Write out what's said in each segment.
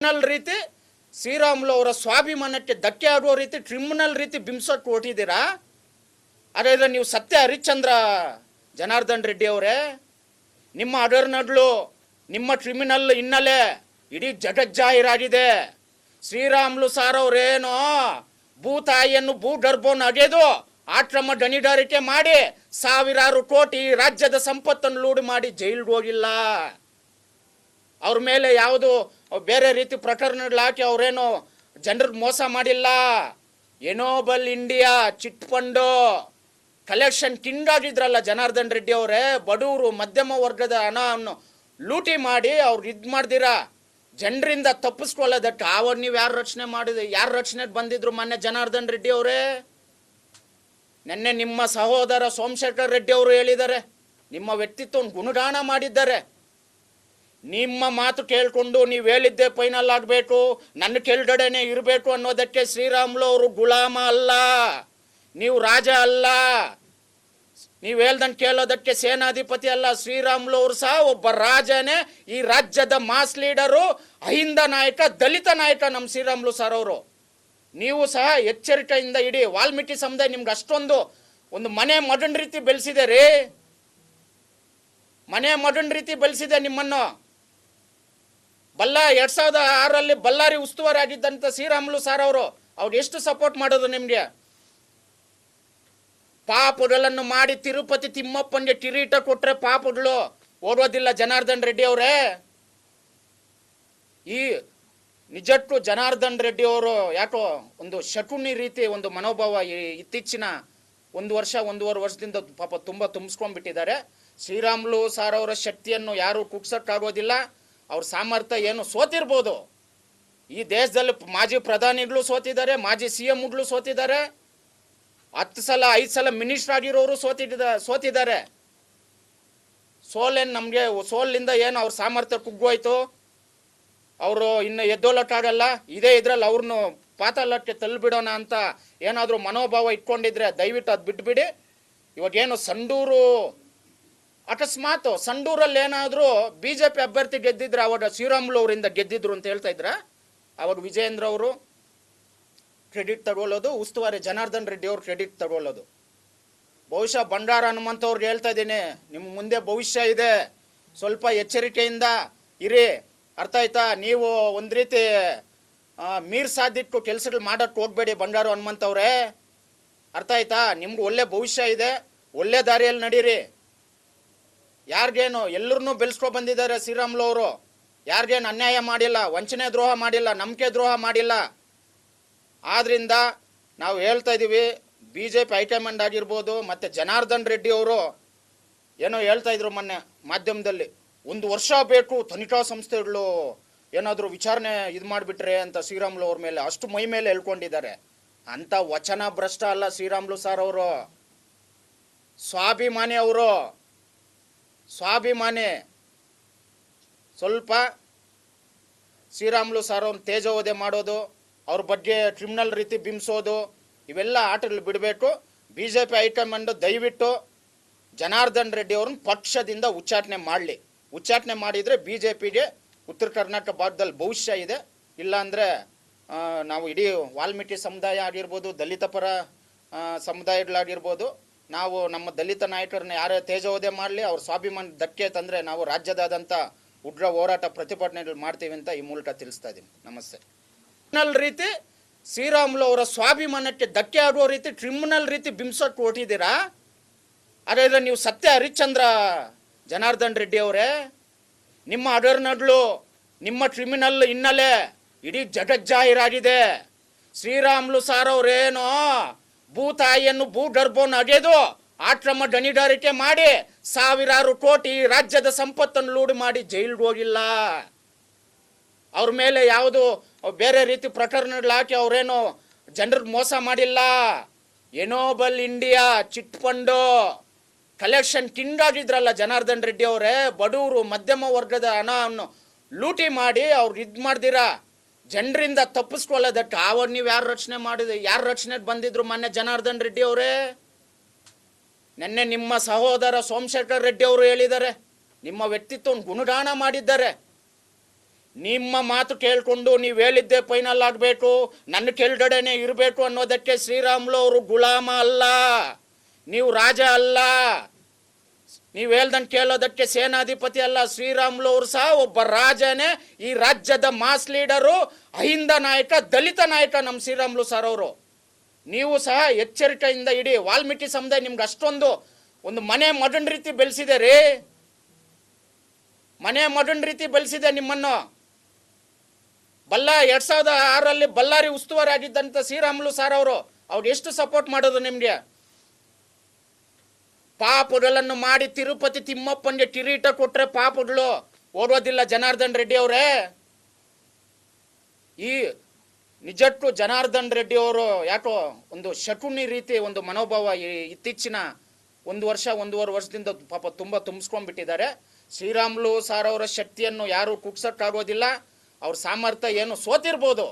Criminal ರೀತಿ, ಶ್ರೀರಾಮುಲು ಅವರ ಸ್ವಾಭಿಮಾನಕ್ಕೆ ಧಕ್ಕೆ ಆಗುವ ರೀತಿ ಕ್ರಿಮಿನಲ್ ರೀತಿ ಬಿಂಬಿಸೋಕೆ ಹೊಟ್ಟಿದ್ದೀರಾ ಅದೇ ನೀವು ಸತ್ಯ ಹರಿಶ್ಚಂದ್ರ ಜನಾರ್ದನ್ ರೆಡ್ಡಿ ಅವರೇ, ನಿಮ್ಮ ಅಡರ್ನಡ್ಲು ನಿಮ್ಮ ಕ್ರಿಮಿನಲ್ ಹಿನ್ನೆಲೆ ಇಡೀ ಜಗಜ್ಜಾಹಿರಾಗಿದೆ. ಶ್ರೀರಾಮುಲು ಸಾರ್ ಅವರೇನೋ ಭೂ ಗರ್ಭವನ್ನು ಅಗೆದು ಆಕ್ರಮ ಗಣಿಗಾರಿಕೆ ಮಾಡಿ ಸಾವಿರಾರು ಕೋಟಿ ರಾಜ್ಯದ ಸಂಪತ್ತನ್ನು ಲೂಡು ಮಾಡಿ ಜೈಲಿಗೆ ಹೋಗಿಲ್ಲ. ಅವ್ರ ಮೇಲೆ ಯಾವುದು ಬೇರೆ ರೀತಿ ಪ್ರಕರಣಗಳು ಹಾಕಿ ಅವರೇನು ಜನರಿಗೆ ಮೋಸ ಮಾಡಿಲ್ಲ. ಎನೋಬಲ್ India chit fund collection king ಆಗಿದ್ರಲ್ಲ Janardhan Reddy ಅವರೇ ಬಡವರು ಮಧ್ಯಮ ವರ್ಗದ ಹಣವನ್ನು ಲೂಟಿ ಮಾಡಿ ಅವ್ರು ಇದು ಮಾಡ್ದಿರಾ? ಜನರಿಂದ ತಪ್ಪಿಸ್ಕೊಳ್ಳೋದಕ್ಕೆ ಆವಾಗ ನೀವು ಯಾರು ರಚನೆ ಮಾಡಿದ, ಯಾರು ರಚನೆ ಬಂದಿದ್ರು ಮೊನ್ನೆ ಜನಾರ್ದನ್ ರೆಡ್ಡಿ ಅವರೇ? ನಿನ್ನೆ ನಿಮ್ಮ ಸಹೋದರ ಸೋಮಶೇಖರ್ ರೆಡ್ಡಿ ಅವರು ಹೇಳಿದ್ದಾರೆ ನಿಮ್ಮ ವ್ಯಕ್ತಿತ್ವವನ್ನು ಗುಣಗಾನ ಮಾಡಿದ್ದಾರೆ. ನಿಮ್ಮ ಮಾತು ಕೇಳಿಕೊಂಡು ನೀವು ಹೇಳಿದ್ದೆ ಫೈನಲ್ ಆಗಬೇಕು, ನನ್ನ ಕೆಳಗಡೆನೆ ಇರಬೇಕು ಅನ್ನೋದಕ್ಕೆ ಶ್ರೀರಾಮ್ಲು ಅವರು ಗುಲಾಮ ಅಲ್ಲ, ನೀವು ರಾಜ ಅಲ್ಲ. ನೀವು ಹೇಳ್ದಂಗೆ ಕೇಳೋದಕ್ಕೆ ಸೇನಾಧಿಪತಿ ಅಲ್ಲ, ಶ್ರೀರಾಮ್ಲು ಅವರು ಸಹ ಒಬ್ಬ ರಾಜನೇ. ಈ ರಾಜ್ಯದ ಮಾಸ್ ಲೀಡರು ಅಹಿಂದ ನಾಯಕ, ದಲಿತ ನಾಯಕ ನಮ್ಮ ಶ್ರೀರಾಮ್ಲು ಸರ್ ಅವರು. ನೀವು ಸಹ ಎಚ್ಚರಿಕೆಯಿಂದ ಇಡೀ, ವಾಲ್ಮೀಕಿ ಸಮುದಾಯ ನಿಮ್ಗೆ ಅಷ್ಟೊಂದು ಒಂದು ಮನೆ ಮಗನ ರೀತಿ ಬೆಳೆಸಿದೆ ರೀ. ಮನೆ ಮಗನ ರೀತಿ ಬೆಳೆಸಿದೆ ನಿಮ್ಮನ್ನು. ಬಲ್ಲ ಎರಡ್ ಸಾವಿರದ ಆರಲ್ಲಿ ಬಳ್ಳಾರಿ ಉಸ್ತುವಾರಿ ಆಗಿದ್ದಂತ ಶ್ರೀರಾಮುಲು ಸಾರ್ ಅವರು, ಅವ್ರು ಎಷ್ಟು ಸಪೋರ್ಟ್ ಮಾಡೋದು ನಿಮ್ಗೆ? ಪಾಪಗಳನ್ನು ಮಾಡಿ ತಿರುಪತಿ ತಿಮ್ಮಪ್ಪನಿಗೆ ಕಿರೀಟ ಕೊಟ್ರೆ ಪಾಪಗಳು ಓಡೋದಿಲ್ಲ ಜನಾರ್ದನ್ ರೆಡ್ಡಿ ಅವರೇ. ಈ ನಿಜಕ್ಕೂ ಜನಾರ್ದನ್ ರೆಡ್ಡಿ ಅವರು ಯಾಕೋ ಒಂದು ಶಕುನಿ ರೀತಿ ಒಂದು ಮನೋಭಾವ ಇತ್ತೀಚಿನ ಒಂದು ವರ್ಷ, ಒಂದೂವರೆ ವರ್ಷದಿಂದ ಪಾಪ ತುಂಬ ತುಂಬಿಸ್ಕೊಂಡ್ಬಿಟ್ಟಿದ್ದಾರೆ. ಶ್ರೀರಾಮುಲು ಸಾರ್ ಅವರ ಶಕ್ತಿಯನ್ನು ಯಾರು ಕುಗ್ಸಕ್ಕಾಗೋದಿಲ್ಲ. ಅವ್ರ ಸಾಮರ್ಥ್ಯ ಏನು ಸೋತಿರ್ಬೋದು. ಈ ದೇಶದಲ್ಲಿ ಮಾಜಿ ಪ್ರಧಾನಿಗಳು ಸೋತಿದ್ದಾರೆ, ಮಾಜಿ ಸಿ ಎಂಗಳು ಸೋತಿದ್ದಾರೆ. ಹತ್ತು ಸಲ, ಐದು ಸಲ ಮಿನಿಸ್ಟರ್ ಆಗಿರೋರು ಸೋತಿದ್ದ ಸೋತಿದ್ದಾರೆ. ಸೋಲೇನು ನಮಗೆ ಸೋಲಿಂದ ಏನು ಅವ್ರ ಸಾಮರ್ಥ್ಯ ಕುಗ್ಗೋಯ್ತು. ಅವರು ಇನ್ನು ಎದ್ದೋಲಕ್ಕಾಗಲ್ಲ. ಇದೇ ಇದ್ರಲ್ಲಿ ಅವ್ರನ್ನು ಪಾತಾಳಕ್ಕೆ ತಳ್ಳಿಬಿಡೋಣ ಅಂತ ಏನಾದರೂ ಮನೋಭಾವ ಇಟ್ಕೊಂಡಿದ್ರೆ ದಯವಿಟ್ಟು ಅದು ಬಿಟ್ಬಿಡಿ. ಇವಾಗೇನು ಸಂಡೂರು ಅಕಸ್ಮಾತ್ ಸಂಡೂರಲ್ಲಿ ಏನಾದರೂ ಬಿ ಜೆ ಪಿ ಅಭ್ಯರ್ಥಿ ಗೆದ್ದಿದ್ರೆ ಅವಾಗ ಶ್ರೀರಾಮುಲು ಅವರಿಂದ ಗೆದ್ದಿದ್ರು ಅಂತ ಹೇಳ್ತಾ ಇದ್ರ? ಅವರು ವಿಜಯೇಂದ್ರ ಅವರು ಕ್ರೆಡಿಟ್ ತಗೊಳ್ಳೋದು, ಉಸ್ತುವಾರಿ ಜನಾರ್ದನ್ ರೆಡ್ಡಿ ಅವರು ಕ್ರೆಡಿಟ್ ತಗೊಳ್ಳೋದು. ಬಹುಶಃ ಬಂಡಾರ ಹನುಮಂತ ಅವ್ರಿಗೆ ಹೇಳ್ತಾ ಇದ್ದೀನಿ, ನಿಮ್ಮ ಮುಂದೆ ಭವಿಷ್ಯ ಇದೆ, ಸ್ವಲ್ಪ ಎಚ್ಚರಿಕೆಯಿಂದ ಇರಿ. ಅರ್ಥ ಆಯ್ತಾ? ನೀವು ಒಂದು ರೀತಿ ಮೀರ್ ಸಾಧಿಟ್ಟು ಕೆಲಸಗಳು ಮಾಡೋಕ್ಕೆ ಹೋಗ್ಬೇಡಿ ಬಂಡಾರು ಹನುಮಂತ ಅವರೇ ಅರ್ಥ ಆಯ್ತಾ? ನಿಮ್ಗೆ ಒಳ್ಳೆ ಭವಿಷ್ಯ ಇದೆ, ಒಳ್ಳೆ ದಾರಿಯಲ್ಲಿ ನಡೀರಿ. ಯಾರಿಗೇನು ಎಲ್ಲರನ್ನೂ ಬೆಳೆಸ್ಕೊ ಬಂದಿದ್ದಾರೆ ಶ್ರೀರಾಮ್ಲು ಅವರು. ಯಾರಿಗೇನು ಅನ್ಯಾಯ ಮಾಡಿಲ್ಲ, ವಂಚನೆ ದ್ರೋಹ ಮಾಡಿಲ್ಲ, ನಂಬಿಕೆ ದ್ರೋಹ ಮಾಡಿಲ್ಲ. ಆದ್ರಿಂದ ನಾವು ಹೇಳ್ತಾ ಇದ್ದೀವಿ ಬಿ ಜೆ ಪಿ ಹೈಕಮಾಂಡ್ ಆಗಿರ್ಬೋದು, ಮತ್ತು ಜನಾರ್ದನ್ ರೆಡ್ಡಿ ಅವರು ಏನೋ ಹೇಳ್ತಾ ಇದ್ರು ಮೊನ್ನೆ ಮಾಧ್ಯಮದಲ್ಲಿ, ಒಂದು ವರ್ಷ ಬೇಕು ತನಿಖಾ ಸಂಸ್ಥೆಗಳು ಏನಾದರೂ ವಿಚಾರಣೆ ಇದು ಮಾಡಿಬಿಟ್ರೆ ಅಂತ ಶ್ರೀರಾಮ್ಲು ಅವ್ರ ಮೇಲೆ, ಅಷ್ಟು ಮೈ ಮೇಲೆ ಹೇಳ್ಕೊಂಡಿದ್ದಾರೆ ಅಂಥ ವಚನ ಭ್ರಷ್ಟ ಅಲ್ಲ ಶ್ರೀರಾಮ್ಲು ಸರ್ ಅವರು. ಸ್ವಾಭಿಮಾನಿ ಅವರು ಸ್ವಾಭಿಮಾನಿ. ಸ್ವಲ್ಪ ಶ್ರೀರಾಮ್ಲು ಸರ್ ಅವ್ರನ್ನ ತೇಜೋವಧೆ ಮಾಡೋದು, ಅವ್ರ ಬಗ್ಗೆ ಕ್ರಿಮಿನಲ್ ರೀತಿ ಬಿಂಬಿಸೋದು, ಇವೆಲ್ಲ ಆಟಗಳು ಬಿಡಬೇಕು. ಬಿ ಜೆ ಪಿ ಹೈಕಮಾಂಡ್ ದಯವಿಟ್ಟು ಜನಾರ್ದನ್ ರೆಡ್ಡಿ ಅವ್ರನ್ನ ಪಕ್ಷದಿಂದ ಉಚ್ಚಾಟನೆ ಮಾಡಲಿ. ಉಚ್ಚಾಟನೆ ಮಾಡಿದರೆ ಬಿ ಜೆ ಪಿಗೆ ಉತ್ತರ ಕರ್ನಾಟಕ ಭಾಗದಲ್ಲಿ ಭವಿಷ್ಯ ಇದೆ. ಇಲ್ಲಾಂದರೆ ನಾವು ಇಡೀ ವಾಲ್ಮೀಕಿ ಸಮುದಾಯ ಆಗಿರ್ಬೋದು, ದಲಿತ ಪರ ಸಮುದಾಯಗಳಾಗಿರ್ಬೋದು ನಾವು ನಮ್ಮ ದಲಿತ ನಾಯಕರನ್ನ ಯಾರೇ ತೇಜೋವಧೆ ಮಾಡಲಿ, ಅವ್ರ ಸ್ವಾಭಿಮಾನ ಧಕ್ಕೆ ತಂದರೆ ನಾವು ರಾಜ್ಯದಾದಂಥ ಉಗ್ರ ಹೋರಾಟ ಪ್ರತಿಭಟನೆಗಳು ಮಾಡ್ತೀವಿ ಅಂತ ಈ ಮೂಲಕ ತಿಳಿಸ್ತಾ ಇದ್ದೀನಿ. ನಮಸ್ತೆ. ಕ್ರಿಮಿನಲ್ ರೀತಿ ಶ್ರೀರಾಮುಲು ಅವರ ಸ್ವಾಭಿಮಾನಕ್ಕೆ ಧಕ್ಕೆ ಆಗುವ ರೀತಿ ಕ್ರಿಮಿನಲ್ ರೀತಿ ಬಿಂಬಿಸೋಕೆ ಹೊಟ್ಟಿದ್ದೀರಾ ಅದರಿಂದ ನೀವು ಸತ್ಯ ಹರಿಶ್ಚಂದ್ರ ಜನಾರ್ದನ್ ರೆಡ್ಡಿ ಅವರೇ, ನಿಮ್ಮ ಅಡರ್ನಡ್ಲು ನಿಮ್ಮ ಕ್ರಿಮಿನಲ್ ಹಿನ್ನೆಲೆ ಇಡೀ ಜಗಜ್ಜಾಹಿರಾಗಿದೆ. ಶ್ರೀರಾಮುಲು ಸಾರ್ ಅವರೇನೋ ಭೂತಾಯಿಯನ್ನು ಭೂ ಗರ್ಭವನ್ನು ಅಗೆದು ಆಕ್ರಮ ಗಣಿಗಾರಿಕೆ ಮಾಡಿ ಸಾವಿರಾರು ಕೋಟಿ ರಾಜ್ಯದ ಸಂಪತ್ತನ್ನು ಲೂಡಿ ಮಾಡಿ ಜೈಲಿಗೆ ಹೋಗಿಲ್ಲ. ಅವ್ರ ಮೇಲೆ ಯಾವುದು ಬೇರೆ ರೀತಿ ಪ್ರಕರಣಗಳು ಹಾಕಿ ಅವರೇನು ಜನರ ಮೋಸ ಮಾಡಿಲ್ಲ. Enoble India chit fund collection king Janardhan Reddy ಅವರೇ ಬಡವರು ಮಧ್ಯಮ ವರ್ಗದ ಹಣವನ್ನು ಲೂಟಿ ಮಾಡಿ ಅವ್ರು ಇದು ಮಾಡ್ದಿರಾ? ಜನರಿಂದ ತಪ್ಪಿಸ್ಕೊಳ್ಳೋದಕ್ಕೆ ಆವಾಗ ನೀವು ಯಾರು ರಚನೆ ಮಾಡಿದ ಯಾರು ರಚನೆ ಬಂದಿದ್ರು ಮೊನ್ನೆ ಜನಾರ್ದನ್ ರೆಡ್ಡಿ ಅವರೇ? ನಿನ್ನೆ ನಿಮ್ಮ ಸಹೋದರ ಸೋಮಶೇಖರ್ ರೆಡ್ಡಿ ಅವರು ಹೇಳಿದ್ದಾರೆ ನಿಮ್ಮ ವ್ಯಕ್ತಿತ್ವವನ್ನು ಗುಣಗಾನ ಮಾಡಿದ್ದಾರೆ. ನಿಮ್ಮ ಮಾತು ಕೇಳಿಕೊಂಡು ನೀವು ಹೇಳಿದ್ದೆ ಫೈನಲ್ ಆಗಬೇಕು, ನನ್ನ ಕೆಳಗಡೆನೆ ಇರಬೇಕು ಅನ್ನೋದಕ್ಕೆ ಶ್ರೀರಾಮುಲು ಅವರು ಗುಲಾಮ ಅಲ್ಲ, ನೀವು ರಾಜ ಅಲ್ಲ. ನೀವು ಹೇಳ್ದಂಗೆ ಕೇಳೋದಕ್ಕೆ ಸೇನಾಧಿಪತಿ ಅಲ್ಲ, ಶ್ರೀರಾಮ್ಲು ಅವರು ಸಹ ಒಬ್ಬ ರಾಜನೇ. ಈ ರಾಜ್ಯದ ಮಾಸ್ ಲೀಡರು, ಅಹಿಂದ ನಾಯಕ, ದಲಿತ ನಾಯಕ ನಮ್ಮ ಶ್ರೀರಾಮ್ಲು ಸರ್ ಅವರು. ನೀವು ಸಹ ಎಚ್ಚರಿಕೆಯಿಂದ ಇಡಿ. ವಾಲ್ಮೀಕಿ ಸಮುದಾಯ ನಿಮ್ಗೆ ಅಷ್ಟೊಂದು ಒಂದು ಮನೆ ಮಡನ್ ರೀತಿ ಬೆಳೆಸಿದೆ ರೀ. ಮನೆ ಮಡನ್ ರೀತಿ ಬೆಳೆಸಿದೆ ನಿಮ್ಮನ್ನು. ಬಲ್ಲ ಎರಡ್ ಸಾವಿರದ ಆರಲ್ಲಿ ಬಳ್ಳಾರಿ ಉಸ್ತುವಾರಿ ಆಗಿದ್ದಂಥ ಶ್ರೀರಾಮುಲು ಸರ್ ಅವರು, ಅವ್ರು ಎಷ್ಟು ಸಪೋರ್ಟ್ ಮಾಡೋದು ನಿಮಗೆ? ಪಾಪಗಳನ್ನು ಮಾಡಿ ತಿರುಪತಿ ತಿಮ್ಮಪ್ಪನಿಗೆ ಕಿರೀಟ ಕೊಟ್ರೆ ಪಾಪಗಳು ಓಡೋದಿಲ್ಲ ಜನಾರ್ದನ್ ರೆಡ್ಡಿ ಅವರೇ. ಈ ನಿಜಕ್ಕೂ ಜನಾರ್ದನ್ ರೆಡ್ಡಿ ಅವರು ಯಾಕೋ ಒಂದು ಶಕುಣಿ ರೀತಿ ಒಂದು ಮನೋಭಾವ ಇತ್ತೀಚಿನ ಒಂದು ವರ್ಷ, ಒಂದೂವರೆ ವರ್ಷದಿಂದ ಪಾಪ ತುಂಬ ತುಂಬಿಸ್ಕೊಂಡ್ಬಿಟ್ಟಿದ್ದಾರೆ. ಶ್ರೀರಾಮುಲು ಸಾರ್ ಅವರ ಶಕ್ತಿಯನ್ನು ಯಾರು ಕುಗ್ಸಕ್ಕಾಗೋದಿಲ್ಲ. ಅವ್ರ ಸಾಮರ್ಥ್ಯ ಏನು ಸೋತಿರ್ಬೋದು.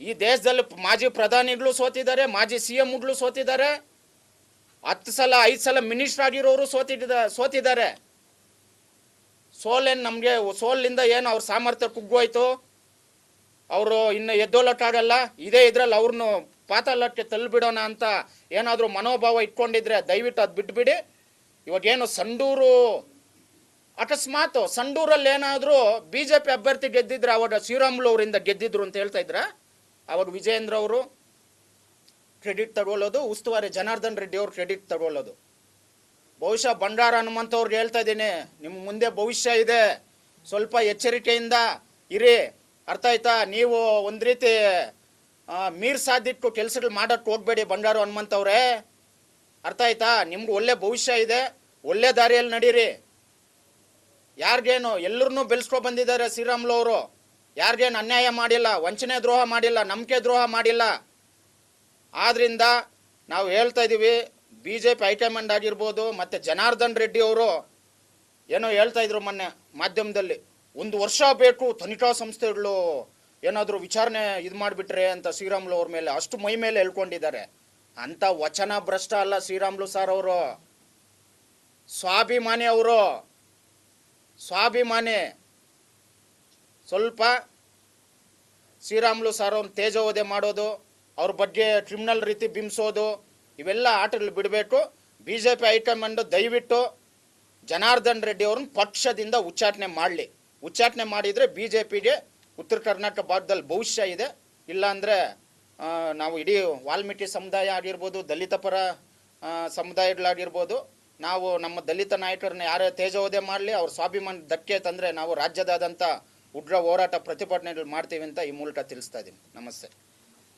ಈ ದೇಶದಲ್ಲಿ ಮಾಜಿ ಪ್ರಧಾನಿಗಳು ಸೋತಿದ್ದಾರೆ, ಮಾಜಿ ಸಿ ಎಂಗಳು ಸೋತಿದ್ದಾರೆ. ಹತ್ತು ಸಲ, ಐದು ಸಲ ಮಿನಿಸ್ಟರ್ ಆಗಿರೋರು ಸೋತಿಟ್ಟಿದ ಸೋತಿದ್ದಾರೆ. ಸೋಲೇನು ನಮಗೆ ಸೋಲಿಂದ ಏನು ಅವ್ರ ಸಾಮರ್ಥ್ಯ ಕುಗ್ಗೋಯ್ತು. ಅವರು ಇನ್ನು ಎದ್ದೋಲಕ್ಕಾಗಲ್ಲ ಇದೇ ಇದ್ರಲ್ಲಿ ಅವ್ರನ್ನು ಪಾತಾಳಕ್ಕೆ ತಳ್ಳಿಬಿಡೋಣ ಅಂತ ಏನಾದರೂ ಮನೋಭಾವ ಇಟ್ಕೊಂಡಿದ್ರೆ ದಯವಿಟ್ಟು ಅದು ಬಿಟ್ಬಿಡಿ. ಇವಾಗೇನು ಸಂಡೂರು, ಅಕಸ್ಮಾತ್ ಸಂಡೂರಲ್ಲಿ ಏನಾದರೂ ಬಿ ಜೆ ಪಿ ಅಭ್ಯರ್ಥಿ ಗೆದ್ದಿದ್ರೆ ಅವಾಗ ಶ್ರೀರಾಮುಲು ಅವರಿಂದ ಗೆದ್ದಿದ್ರು ಅಂತ ಹೇಳ್ತಾ ಇದ್ರ. ಅವಾಗ ವಿಜಯೇಂದ್ರ ಅವರು ಕ್ರೆಡಿಟ್ ತಗೊಳ್ಳೋದು, ಉಸ್ತುವಾರಿ ಜನಾರ್ದನ್ ರೆಡ್ಡಿ ಅವ್ರು ಕ್ರೆಡಿಟ್ ತಗೊಳ್ಳೋದು. ಬಹುಶಃ ಬಂಡಾರ ಹನುಮಂತ ಅವ್ರಿಗೆ ಹೇಳ್ತಾ ಇದ್ದೀನಿ, ನಿಮ್ಮ ಮುಂದೆ ಭವಿಷ್ಯ ಇದೆ, ಸ್ವಲ್ಪ ಎಚ್ಚರಿಕೆಯಿಂದ ಇರಿ. ಅರ್ಥ ಆಯ್ತಾ? ನೀವು ಒಂದು ರೀತಿ ಮೀರ್ ಸಾಧಿಟ್ಟು ಕೆಲಸಗಳು ಮಾಡೋಕ್ಕೆ ಹೋಗ್ಬೇಡಿ ಬಂಡಾರು ಹನುಮಂತ ಅವರೇ ಅರ್ಥ ಆಯ್ತಾ? ನಿಮ್ಗೆ ಒಳ್ಳೆ ಭವಿಷ್ಯ ಇದೆ, ಒಳ್ಳೆ ದಾರಿಯಲ್ಲಿ ನಡೀರಿ. ಯಾರಿಗೇನು, ಎಲ್ಲರನ್ನೂ ಬೆಳೆಸ್ಕೊ ಬಂದಿದ್ದಾರೆ ಶ್ರೀರಾಮ್ಲು ಅವರು. ಯಾರಿಗೇನು ಅನ್ಯಾಯ ಮಾಡಿಲ್ಲ, ವಂಚನೆ ದ್ರೋಹ ಮಾಡಿಲ್ಲ, ನಂಬಿಕೆ ದ್ರೋಹ ಮಾಡಿಲ್ಲ. ಆದ್ರಿಂದ ನಾವು ಹೇಳ್ತಾ ಇದ್ದೀವಿ ಬಿ ಜೆ ಪಿ ಹೈಕಮಾಂಡ್ ಆಗಿರ್ಬೋದು, ಮತ್ತು ಜನಾರ್ದನ್ ರೆಡ್ಡಿ ಅವರು ಏನೋ ಹೇಳ್ತಾ ಇದ್ರು ಮೊನ್ನೆ ಮಾಧ್ಯಮದಲ್ಲಿ, ಒಂದು ವರ್ಷ ಬೇಕು, ತನಿಖಾ ಸಂಸ್ಥೆಗಳು ಏನಾದರೂ ವಿಚಾರಣೆ ಇದು ಮಾಡಿಬಿಟ್ರೆ ಅಂತ ಶ್ರೀರಾಮ್ಲು ಅವ್ರ ಮೇಲೆ, ಅಷ್ಟು ಮೈ ಮೇಲೆ ಹೇಳ್ಕೊಂಡಿದ್ದಾರೆ ಅಂತ ವಚನ ಭ್ರಷ್ಟ ಅಲ್ಲ ಶ್ರೀರಾಮ್ಲು ಸರ್ ಅವರು. ಸ್ವಾಭಿಮಾನಿ ಅವರು. ಸ್ವಾಭಿಮಾನಿ. ಸ್ವಲ್ಪ ಶ್ರೀರಾಮ್ಲು ಸರ್ ಅವ್ರನ್ನ ತೇಜೋವಧೆ ಮಾಡೋದು ಅವ್ರ ಬಗ್ಗೆ ಕ್ರಿಮಿನಲ್ ರೀತಿ ಬಿಂಬಿಸೋದು, ಇವೆಲ್ಲ ಆಟಗಳು ಬಿಡಬೇಕು. ಬಿ ಜೆ ಪಿ ಹೈಕಮಾಂಡ್ ದಯವಿಟ್ಟು ಜನಾರ್ದನ್ ರೆಡ್ಡಿ ಅವ್ರನ್ನ ಪಕ್ಷದಿಂದ ಉಚ್ಚಾಟನೆ ಮಾಡಲಿ. ಉಚ್ಚಾಟನೆ ಮಾಡಿದರೆ ಬಿ ಜೆ ಪಿಗೆ ಉತ್ತರ ಕರ್ನಾಟಕ ಭಾಗದಲ್ಲಿ ಭವಿಷ್ಯ ಇದೆ. ಇಲ್ಲಾಂದರೆ ನಾವು ಇಡೀ ವಾಲ್ಮೀಕಿ ಸಮುದಾಯ ಆಗಿರ್ಬೋದು ದಲಿತ ಪರ ಸಮುದಾಯಗಳಾಗಿರ್ಬೋದು, ನಾವು ನಮ್ಮ ದಲಿತ ನಾಯಕರನ್ನ ಯಾರೇ ತೇಜೋದೇ ಮಾಡಲಿ, ಅವ್ರ ಸ್ವಾಭಿಮಾನ ಧಕ್ಕೆ ತಂದರೆ ನಾವು ರಾಜ್ಯದಾದಂಥ ಉಗ್ರ ಹೋರಾಟ ಪ್ರತಿಭಟನೆಗಳು ಮಾಡ್ತೀವಿ ಅಂತ ಈ ಮೂಲಕ ತಿಳಿಸ್ತಾ ಇದ್ದೀನಿ. ನಮಸ್ತೆ.